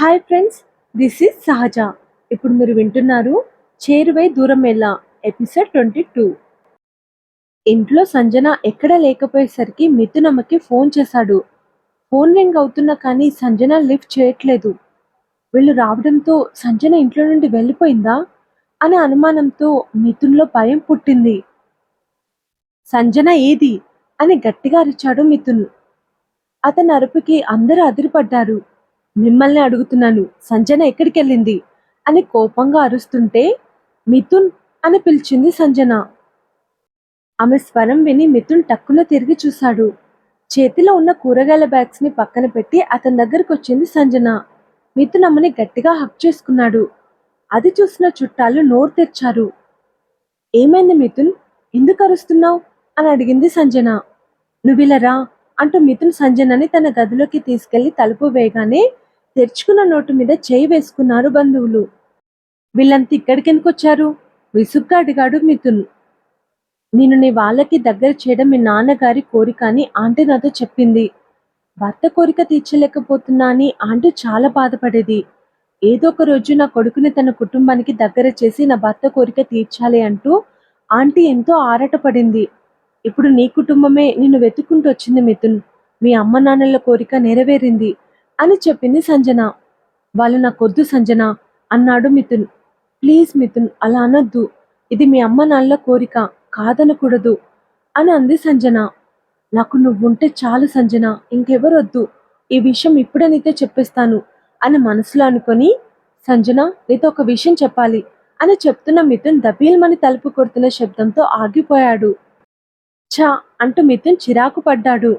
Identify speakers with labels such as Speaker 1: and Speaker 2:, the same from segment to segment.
Speaker 1: Hi friends this is సహజ ఇప్పుడు మీరు వింటున్నారు చేరువై దూరం ఎలా? ఎపిసోడ్ ట్వంటీ టూ ఇంట్లో సంజన ఎక్కడ లేకపోయేసరికి మిథునమ్మకి ఫోన్ చేశాడు. ఫోన్ రింగ్ అవుతున్నా కానీ సంజన లిఫ్ట్ చేయట్లేదు. వీళ్ళు రావడంతో సంజన ఇంట్లో నుండి వెళ్ళిపోయిందా? అనే అనుమానంతో మిథున్లో భయం పుట్టింది. సంజన ఏది? అని గట్టిగా అరిచాడు మిథున్. అతని అరుపుకి అందరూ అదిరిపడ్డారు. మిమ్మల్ని అడుగుతున్నాను. సంజన ఎక్కడికి వెళ్ళింది అని కోపంగా అరుస్తుంటే మిథున్ అని పిలిచింది సంజన. ఆమె స్వరం విని మిథున్ టక్కున తిరిగి చూశాడు. చేతిలో ఉన్న కూరగాయల బ్యాగ్స్ని పక్కన పెట్టి అతని దగ్గరకు వచ్చింది సంజన. మిథున్ అమ్మని గట్టిగా హక్ చేసుకున్నాడు. అది చూసిన చుట్టాలు నోరు తెచ్చారు ఏమైంది మిథున్? ఎందుకు అరుస్తున్నావు? అని అడిగింది సంజన. నువ్విలరా అంటూ మిథున్ సంజనని తన గదిలోకి తీసుకెళ్ళి తలుపు వేయగానే తెరుచుకున్న నోటు మీద చేయి వేసుకున్నారు బంధువులు. వీళ్ళంతా ఇక్కడికెందుకొచ్చారు? వచ్చారు విసుగ్గా అడిగాడు మిథున్. నేను నీ వాళ్ళకి దగ్గర చేయడం మీ నాన్నగారి కోరిక అని ఆంటీ నాతో చెప్పింది. భర్త కోరిక తీర్చలేకపోతున్నా అని ఆంటీ చాలా బాధపడేది. ఏదో ఒక రోజు నా కొడుకుని తన కుటుంబానికి దగ్గర చేసి నా భర్త కోరిక తీర్చాలి అంటూ ఆంటీ ఎంతో ఆరాటపడింది. ఇప్పుడు నీ కుటుంబమే నిన్ను వెతుక్కుంటూ వచ్చింది మిథున్. మీ అమ్మ నాన్నల కోరిక నెరవేరింది. అని చెప్పింది సంజన. వాళ్ళు నాకొద్దు సంజన అన్నాడు మిథున్. ప్లీజ్ మిథున్ అలా అనొద్దు. ఇది మీ అమ్మ నాళ్ళ కోరిక కాదనకూడదు అని అంది సంజన. నాకు నువ్వుంటే చాలు సంజన ఇంకెవరొద్దు. ఈ విషయం ఇప్పుడే చెప్పేస్తాను అని మనసులో అనుకొని సంజన నీతో ఒక విషయం చెప్పాలి అని చెప్తున్న మిథున్ దబీల్మని తలుపు కొడుతున్న శబ్దంతో ఆగిపోయాడు. చా అంటూ మిథున్ చిరాకు పడ్డాడు.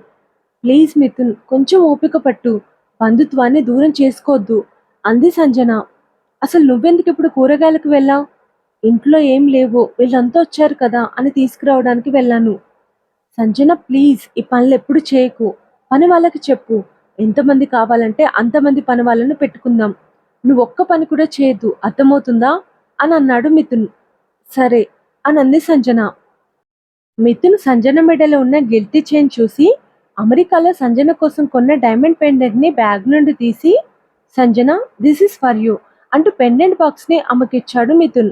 Speaker 1: ప్లీజ్ మిథున్ కొంచెం ఓపిక పట్టు. బంధుత్వాన్ని దూరం చేసుకోవద్దు అంది సంజన. అసలు నువ్వెందుకు ఇప్పుడు కూరగాయలకు వెళ్ళావు? ఇంట్లో ఏం లేవు. వీళ్ళంతా వచ్చారు కదా అని తీసుకురావడానికి వెళ్ళాను. సంజన ప్లీజ్ ఈ పనులు ఎప్పుడు చేయకు. పని వాళ్ళకి చెప్పు. ఎంతమంది కావాలంటే అంతమంది పని వాళ్ళను పెట్టుకుందాం. నువ్వు ఒక్క పని కూడా చేయొద్దు. అర్థమవుతుందా? అని అన్నాడు మిథున్. సరే అని అంది సంజన. మిథున్ సంజన మెడలో ఉన్న గిల్టీ చైన్ చూసి అమెరికాలో సంజన కోసం కొన్న డైమండ్ పెండెంట్ని బ్యాగ్ నుండి తీసి Sanjana this is for you అంటూ పెండెంట్ బాక్స్ని అమ్మకిచ్చాడు ఆమెకిచ్చాడు మిథున్.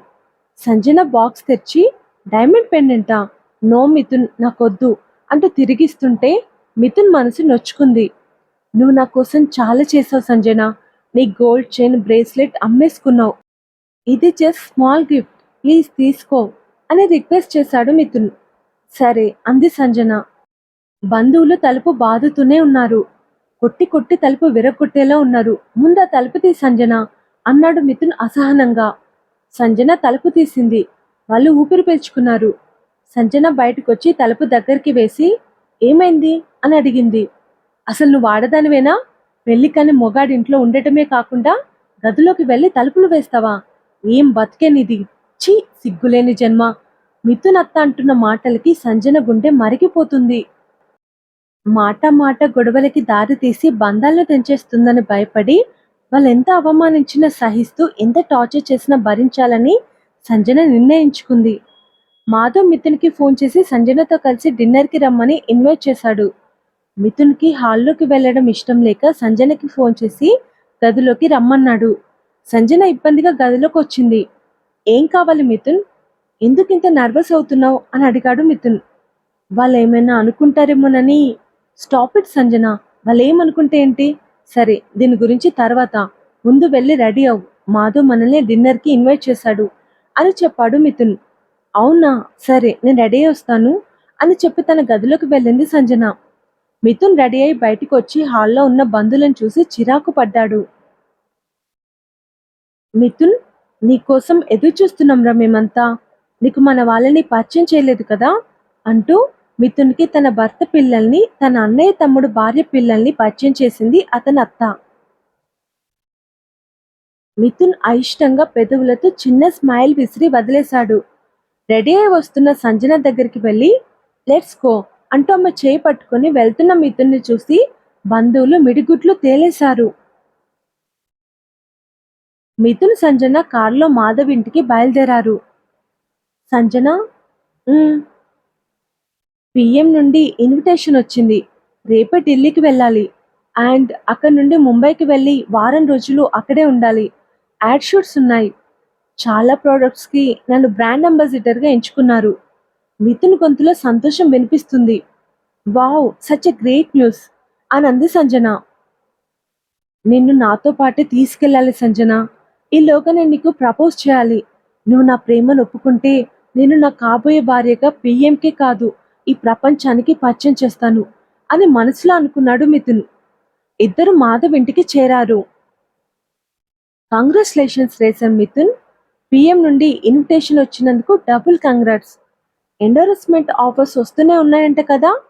Speaker 1: సంజన బాక్స్ తెచ్చి డైమండ్ పెండెంటా? నో మిథున్ నాకొద్దు అంటూ తిరిగిస్తుంటే మిథున్ మనసు నొచ్చుకుంది. నువ్వు నా కోసం చాలా చేసావు సంజన. నీ గోల్డ్ చైన్ బ్రేస్లెట్ అమ్మేసుకున్నావు. ఇది జస్ట్ స్మాల్ గిఫ్ట్ ప్లీజ్ తీసుకో అని రిక్వెస్ట్ చేశాడు మిథున్. సరే అంది సంజన. బంధువులు తలుపు బాదుతూనే ఉన్నారు. కొట్టి కొట్టి తలుపు విరగొట్టేలా ఉన్నారు. ముందా తలుపు తీ సంజన అన్నాడు మిథున్ అసహనంగా. సంజన తలుపు తీసింది. వాళ్ళు ఊపిరి పీల్చుకున్నారు. సంజన బయటకొచ్చి తలుపు దగ్గరికి వేసి ఏమైంది? అని అడిగింది. అసలు నువ్వు ఆడదానివేనా? పెళ్ళి కాని మొగాడింట్లో ఉండటమే కాకుండా గదిలోకి వెళ్ళి తలుపులు వేస్తావా? ఏం బతికేనిది ఛీ సిగ్గులేని జన్మ. మిథున్ అత్త అంటున్న మాటలకి సంజన గుండె మరిగిపోతుంది. మాట మాట గొడవలకి దారి తీసి బంధాలను తెంచేస్తుందని భయపడి వాళ్ళు ఎంత అవమానించినా సహిస్తూ ఎంత టార్చర్ చేసినా భరించాలని సంజన నిర్ణయించుకుంది. మాధవ్ మిథున్కి ఫోన్ చేసి సంజనతో కలిసి డిన్నర్కి రమ్మని ఇన్వైట్ చేశాడు. మిథున్కి హాల్లోకి వెళ్ళడం ఇష్టం లేక సంజనకి ఫోన్ చేసి గదిలోకి రమ్మన్నాడు. సంజన ఇబ్బందిగా గదిలోకి వచ్చింది. ఏం కావాలి మిథున్? ఎందుకు ఇంత నర్వస్ అవుతున్నావు? అని అడిగాడు మిథున్. వాళ్ళు ఏమైనా అనుకుంటారేమోనని స్టాప్ ఇట్ సంజన. వాళ్ళు ఏమనుకుంటే ఏంటి? సరే దీని గురించి తర్వాత. ముందు వెళ్ళి రెడీ అవ్వు. మాధవ్ మనల్ని డిన్నర్కి ఇన్వైట్ చేశాడు. అని చెప్పాడు మిథున్. అవునా? సరే నేను రెడీ అయి వస్తాను అని చెప్పి తన గదిలోకి వెళ్ళింది సంజన. మిథున్ రెడీ అయి బయటికి వచ్చి హాల్లో ఉన్న బంధువులను చూసి చిరాకు పడ్డాడు. మిథున్ నీకోసం ఎదురు చూస్తున్నాంరా మేమంతా. నీకు మన వాళ్ళని పరిచయం చేయలేదు కదా? అంటూ మిథున్కి తన భర్త పిల్లల్ని తన అన్నయ్య తమ్ముడు భార్య పిల్లల్ని పరిచయం చేసింది అతని అత్త. మిథున్ అయిష్టంగా పెదవులతో చిన్న స్మైల్ విసిరి వదిలేశాడు. రెడీ అయి వస్తున్న సంజన దగ్గరికి వెళ్ళి లెట్స్ గో అంటూ ఆమె చేయి పట్టుకుని వెళ్తున్న మిథున్ని చూసి బంధువులు మిడిగుట్లు తేలేశారు. మిథున్ సంజన కారులో మాధవ్ ఇంటికి బయలుదేరారు. సంజన? "ఉమ్." పిఎం నుండి ఇన్విటేషన్ వచ్చింది. రేపే ఢిల్లీకి వెళ్ళాలి. అండ్ అక్కడ నుండి ముంబైకి వెళ్ళి వారం రోజులు అక్కడే ఉండాలి. యాడ్ షూట్స్ ఉన్నాయి. చాలా ప్రోడక్ట్స్కి నన్ను బ్రాండ్ అంబాసిడర్గా ఎంచుకున్నారు. మిథున్ గొంతులో సంతోషం వినిపిస్తుంది. Wow such a great news. అని అంది సంజన. నిన్ను నాతో పాటే తీసుకెళ్ళాలి సంజన. ఈలోగా నేను నీకు ప్రపోజ్ చేయాలి. నువ్వు నా ప్రేమను ఒప్పుకుంటే నేను నా కాబోయే భార్యగా పిఎంకే కాదు. ఈ ప్రపంచానికి పరిచయం చేస్తాను అని మనసులో అనుకున్నాడు మిథున్. ఇద్దరు మాధవ్ ఇంటికి చేరారు. Congratulations racer Mithun. పిఎం నుండి ఇన్విటేషన్ వచ్చినందుకు డబుల్ కంగ్రాట్స్. ఎండోరస్మెంట్ ఆఫర్స్ వస్తూనే ఉన్నాయంట కదా?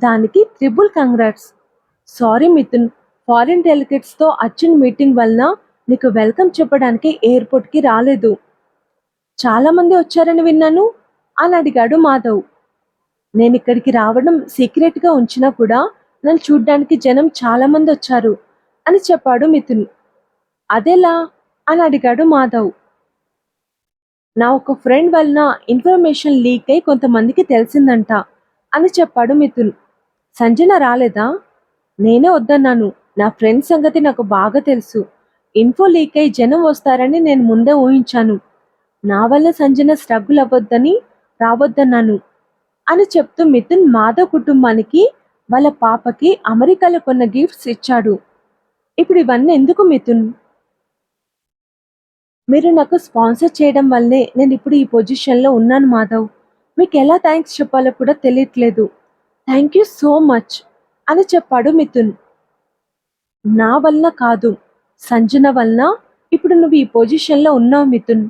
Speaker 1: దానికి triple congrats. Sorry Mithun foreign డెలిగేట్స్తో Arjun meeting వలన నీకు వెల్కమ్ చెప్పడానికి ఎయిర్పోర్ట్కి రాలేదు. చాలా మంది వచ్చారని విన్నాను అని అడిగాడు మాధవ్. నేను ఇక్కడికి రావడం సీక్రెట్గా ఉంచినా కూడా నన్ను చూడ్డానికి జనం చాలా మంది వచ్చారు అని చెప్పాడు మిథున్. అదేలా? అని అడిగాడు మాధవ్. నా ఒక ఫ్రెండ్ వలన ఇన్ఫర్మేషన్ లీక్ అయి కొంతమందికి తెలిసిందంట అని చెప్పాడు మిథున్. సంజన రాలేదా? నేనే వద్దన్నాను. నా ఫ్రెండ్ సంగతి నాకు బాగా తెలుసు. ఇన్ఫో లీక్ అయి జనం వస్తారని నేను ముందే ఊహించాను. నా వల్ల సంజన స్ట్రగుల్ అవ్వద్దని రావద్దన్నాను. అని చెప్తూ మిథున్ మాధవ్ కుటుంబానికి వాళ్ళ పాపకి అమెరికాలో కొన్న గిఫ్ట్స్ ఇచ్చాడు. ఇప్పుడు ఇవన్నీ ఎందుకు మిథున్? మీరు నాకు స్పాన్సర్ చేయడం వల్లే నేను ఇప్పుడు ఈ పొజిషన్లో ఉన్నాను మాధవ్. మీకు ఎలా థ్యాంక్స్ చెప్పాలో కూడా తెలియట్లేదు. థ్యాంక్ యూ సో మచ్ అని చెప్పాడు మిథున్. నా వల్ల కాదు సంజన వలన. ఇప్పుడు నువ్వు ఈ పొజిషన్లో ఉన్నావు మిథున్.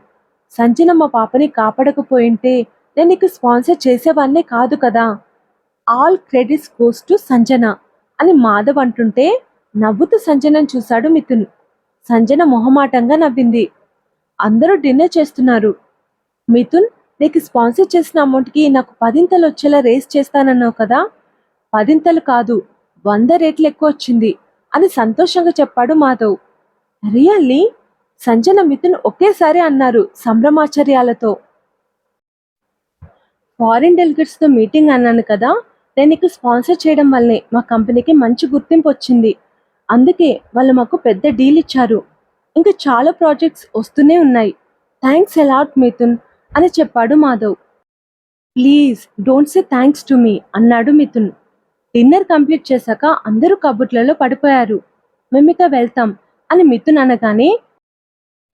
Speaker 1: సంజన మా పాపని కాపాడకపోయింటే నేను నీకు స్పాన్సర్ చేసేవాన్నే కాదు కదా. All credits goes to Sanjana అని మాధవ్ అంటుంటే నవ్వుతూ సంజనను చూశాడు మిథున్. సంజన మొహమాటంగా నవ్వింది. అందరూ డిన్నర్ చేస్తున్నారు. మిథున్ నీకు స్పాన్సర్ చేసిన అమౌంట్కి నాకు పదింతలు వచ్చేలా రేస్ చేస్తానన్నావు కదా. పదింతలు కాదు వంద రేట్లు ఎక్కువ వచ్చింది అని సంతోషంగా చెప్పాడు మాధవ్. రియల్లీ? సంజన మిథున్ ఒకేసారి అన్నారు సంభ్రమాచర్యాలతో. ఫారిన్ డెలిగేట్స్తో మీటింగ్ అన్నాను కదా నేను నీకు స్పాన్సర్ చేయడం వల్లే మా కంపెనీకి మంచి గుర్తింపు వచ్చింది. అందుకే వాళ్ళు మాకు పెద్ద డీల్ ఇచ్చారు. ఇంకా చాలా ప్రాజెక్ట్స్ వస్తూనే ఉన్నాయి. థ్యాంక్స్ ఎలాట్ మిథున్ అని చెప్పాడు Madhav. Please don't say thanks to me అన్నాడు మిథున్. డిన్నర్ కంప్లీట్ చేశాక అందరూ కబుర్లలో పడిపోయారు. మేమిక వెళ్తాం అని మిథున్ అనగానే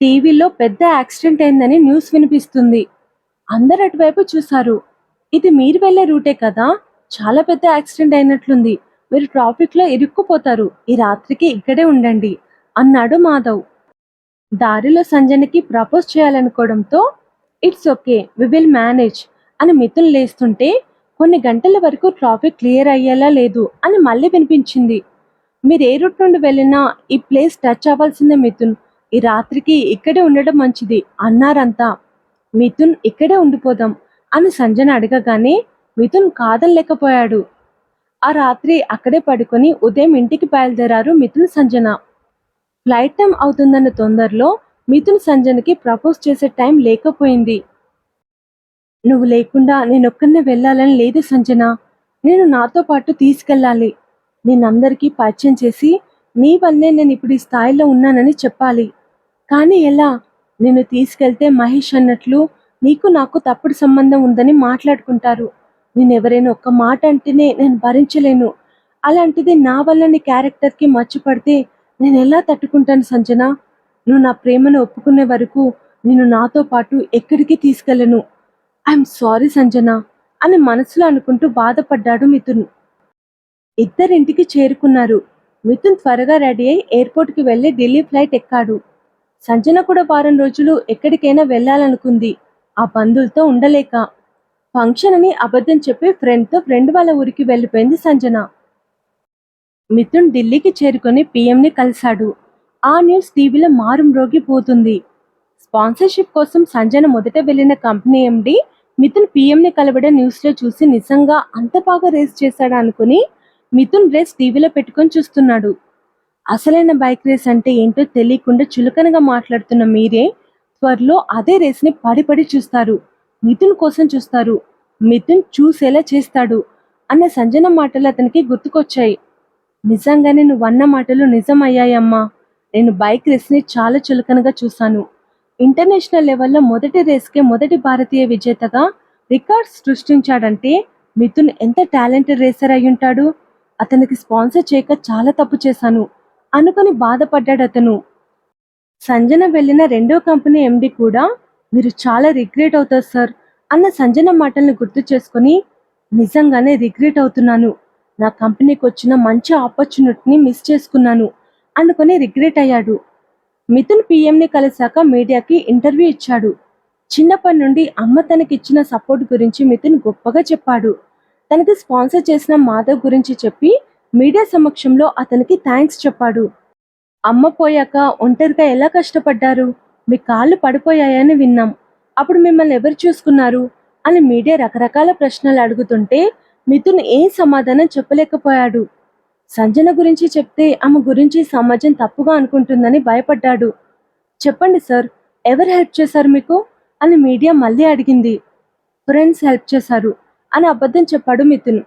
Speaker 1: టీవీలో పెద్ద యాక్సిడెంట్ అయిందని న్యూస్ వినిపిస్తుంది. అందరు అటువైపు చూశారు. ఇది మీరు వెళ్ళే రూటే కదా? చాలా పెద్ద యాక్సిడెంట్ అయినట్లుంది. మీరు ట్రాఫిక్లో ఇరుక్కుపోతారు. ఈ రాత్రికి ఇక్కడే ఉండండి. అన్నాడు మాధవ్. దారిలో సంజనకి propose చేయాలనుకోవడంతో it's okay we will manage అని మిథున్ లేస్తుంటే కొన్ని గంటల వరకు ట్రాఫిక్ క్లియర్ అయ్యేలా లేదు అని మళ్ళీ వినిపించింది. మీరు ఏ రూట్ నుండి వెళ్ళినా ఈ ప్లేస్ టచ్ అవ్వాల్సిందే మిథున్. ఈ రాత్రికి ఇక్కడే ఉండడం మంచిది అన్నారంతా. మిథున్ ఇక్కడే ఉండిపోదాం. అని సంజన అడగగానే మిథున్ కాదనలేకపోయాడు. ఆ రాత్రి అక్కడే పడుకొని ఉదయం ఇంటికి బయలుదేరారు మిథున్ సంజన. ఫ్లైట్ టైం అవుతుందన్న తొందరలో మిథున్ సంజనకి ప్రపోజ్ చేసే టైం లేకపోయింది. నువ్వు లేకుండా నేనొక్కనే వెళ్ళాలని లేదు సంజన. నేను నాతో పాటు తీసుకెళ్ళాలి. నేనందరికీ పరిచయం చేసి నీ వల్లే నేను ఇప్పుడు ఈ స్థాయిలో ఉన్నానని చెప్పాలి. కానీ ఎలా? నిన్ను తీసుకెళ్తే మహేష్ అన్నట్లు నీకు నాకు తప్పుడు సంబంధం ఉందని మాట్లాడుకుంటారు. నేను ఎవరైనా ఒక్క మాట అంటేనే నేను భరించలేను. అలాంటిది నా వల్ల నీ క్యారెక్టర్కి మర్చిపడితే నేను ఎలా తట్టుకుంటాను సంజన? నువ్వు నా ప్రేమను ఒప్పుకునే వరకు నేను నాతో పాటు ఎక్కడికి తీసుకెళ్ళను. ఐఎమ్ సారీ సంజన అని మనసులో అనుకుంటూ బాధపడ్డాడు మిథున్. ఇద్దరింటికి చేరుకున్నారు. మిథున్ త్వరగా రెడీ అయి ఎయిర్పోర్ట్కి వెళ్ళి ఢిల్లీ ఫ్లైట్ ఎక్కాడు. సంజన కూడా వారం రోజులు ఎక్కడికైనా వెళ్ళాలనుకుంది. ఆ బంధువులతో ఉండలేక ఫంక్షన్ అని అబద్ధం చెప్పి ఫ్రెండ్తో ఫ్రెండ్ వాళ్ళ ఊరికి వెళ్ళిపోయింది సంజన. మిథున్ ఢిల్లీకి చేరుకొని పిఎంని కలిశాడు. ఆ న్యూస్ టీవీలో మారుమ్రోగిపోతుంది స్పాన్సర్షిప్ కోసం సంజన మొదట వెళ్ళిన కంపెనీ ఎండి మిథున్ పిఎంని కలవడం న్యూస్లో చూసి నిజంగా అంత బాగా రేస్ చేశాడా అనుకుని మిథున్ రేస్ టీవీలో పెట్టుకొని చూస్తున్నాడు. అసలైన బైక్ రేస్ అంటే ఏంటో తెలియకుండా చులకనగా మాట్లాడుతున్న మీరే త్వరలో అదే రేస్ని పడి పడి చూస్తారు. మిథున్ కోసం చూస్తారు. మిథున్ చూసేలా చేస్తాడు అన్న సంజన మాటలు అతనికి గుర్తుకొచ్చాయి. నిజంగానే నువ్వు అన్న మాటలు నిజమయ్యాయమ్మా. నేను బైక్ రేస్ని చాలా చులకనగా చూశాను. ఇంటర్నేషనల్ లెవెల్లో మొదటి రేస్కే మొదటి భారతీయ విజేతగా రికార్డ్స్ సృష్టించాడంటే మిథున్ ఎంత టాలెంటెడ్ రేసర్ అయి ఉంటాడు అతనికి స్పాన్సర్ చేయక చాలా తప్పు చేశాను. అనుకొని బాధపడ్డాడు అతను. సంజన వెళ్ళిన రెండో కంపెనీ ఎండి కూడా మీరు చాలా రిగ్రెట్ అవుతారు సార్ అన్న సంజన మాటల్ని గుర్తు చేసుకొని నిజంగానే రిగ్రెట్ అవుతున్నాను. నా కంపెనీకి వచ్చిన మంచి ఆపర్చునిటీని మిస్ చేసుకున్నాను అనుకొని రిగ్రెట్ అయ్యాడు. మిథున్ పిఎంని కలిశాక మీడియాకి ఇంటర్వ్యూ ఇచ్చాడు. చిన్నప్పటి నుండి అమ్మ తనకిచ్చిన సపోర్ట్ గురించి మిథున్ గొప్పగా చెప్పాడు. తనకి స్పాన్సర్ చేసిన మాధవ్ గురించి చెప్పి మీడియా సమక్షంలో అతనికి థ్యాంక్స్ చెప్పాడు. అమ్మ పోయాక ఒంటరిగా ఎలా కష్టపడ్డారు? మీ కాళ్ళు పడిపోయాయని విన్నాం. అప్పుడు మిమ్మల్ని ఎవరు చూసుకున్నారు? అని మీడియా రకరకాల ప్రశ్నలు అడుగుతుంటే మిథున్ ఏం సమాధానం చెప్పలేకపోయాడు. సంజన గురించి చెప్తే ఆమె గురించి సమాజం తప్పుగా అనుకుంటుందని భయపడ్డాడు. చెప్పండి సార్ ఎవరు హెల్ప్ చేశారు మీకు? అని మీడియా మళ్ళీ అడిగింది. ఫ్రెండ్స్ హెల్ప్ చేశారు అని అబద్ధం చెప్పాడు మిథున్.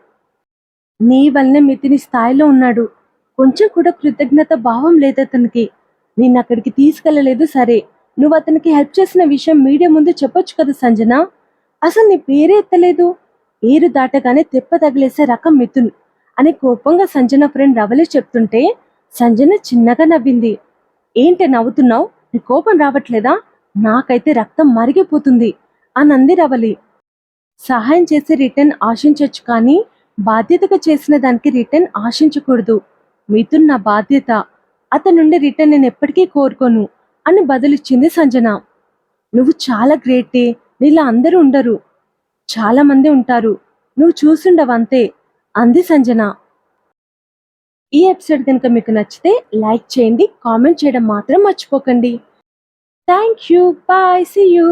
Speaker 1: నీ వల్లనే మిథుని స్థాయిలో ఉన్నాడు. కొంచెం కూడా కృతజ్ఞత భావం లేదు అతనికి. నేను అక్కడికి తీసుకెళ్ళలేదు సరే. నువ్వు అతనికి హెల్ప్ చేసిన విషయం మీడియా ముందు చెప్పొచ్చు కదా సంజన? అసలు నీ పేరే ఎత్తలేదు. ఏరు దాటగానే తెప్ప తగిలేసే రకం మిథున్ అని కోపంగా సంజన ఫ్రెండ్ రవలి చెప్తుంటే సంజన చిన్నగా నవ్వింది. ఏంటి నవ్వుతున్నావు? నీ కోపం రావట్లేదా? నాకైతే రక్తం మరిగిపోతుంది అనంది రవలి. సహాయం చేసి రిటర్న్ ఆశించొచ్చు కానీ బాధ్యతగా చేసిన దానికి రిటర్న్ ఆశించకూడదు. మిథున్ నా బాధ్యత అతని నుండి రిటర్న్ నేను ఎప్పటికీ కోరుకోను అని బదులిచ్చింది సంజన. నువ్వు చాలా గ్రేటే నీలా అందరూ ఉండరు. చాలా మంది ఉంటారు. నువ్వు చూసుండవంతే అంది సంజన. ఈ ఎపిసోడ్ కనుక మీకు నచ్చితే లైక్ చేయండి కామెంట్ చేయడం మాత్రం మర్చిపోకండి. Thank you. Bye. See you.